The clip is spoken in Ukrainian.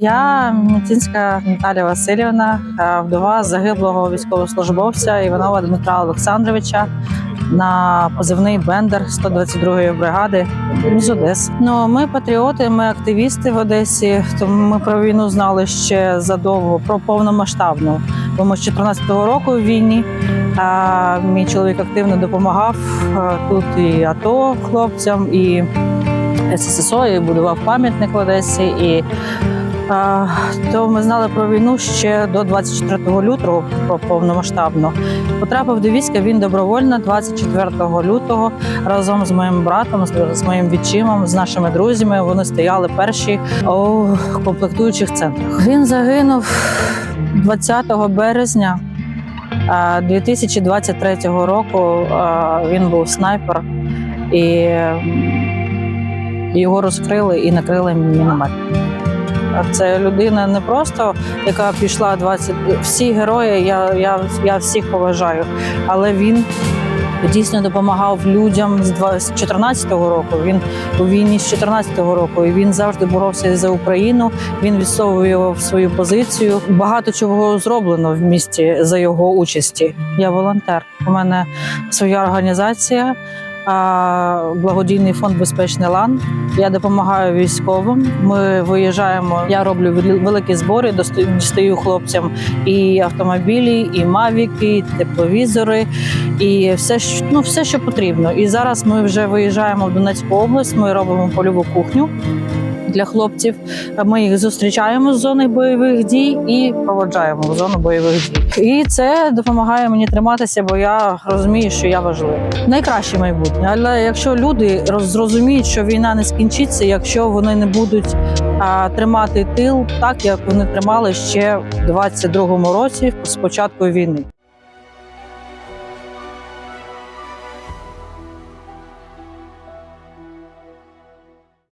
Я Мітінська Наталія Васильівна, е, вдова загиблого військовослужбовця Іванова Дмитра Олександровича на позивний Бендер 122-ї бригади з Одеси. Ну ми патріоти, ми активісти в Одесі. Тому ми про війну знали ще задовго, про повномасштабну. Бо ми з 14-го року в війні. А мій чоловік активно допомагав е, тут і АТО хлопцям, і СССО, і будував пам'ятник в Одесі. І то ми знали про війну ще до 24 лютого про повномасштабну. Потрапив до війська він добровольно 24 лютого разом з моїм братом, з моїм відчимом, з нашими друзями. Вони стояли перші у комплектуючих центрах. Він загинув 20 березня. 2023 року він був снайпер, і його розкрили і накрили міномет. Це людина не просто, яка пішла 20... Всі герої, я, я, я всіх поважаю, але він дійсно допомагав людям з 2014 року. Він у війні з 2014 року. І він завжди боровся за Україну. Він відсовував свою позицію. Багато чого зроблено в місті за його участі. Я волонтер. У мене своя організація. Благодійний фонд Безпечний лан. Я допомагаю військовим. Ми виїжджаємо. Я роблю вел- великі збори, достаю хлопцям і автомобілі, і мавіки, і тепловізори, і все, що- ну, все, що потрібно. І зараз ми вже виїжджаємо в Донецьку область. Ми робимо польову кухню. Для хлопців ми їх зустрічаємо з зони бойових дій і проводжаємо в зону бойових дій. І це допомагає мені триматися, бо я розумію, що я важлива. Найкраще майбутнє. Але якщо люди роз- зрозуміють, що війна не скінчиться, якщо вони не будуть а, тримати тил так, як вони тримали ще в 22-му році з початку війни.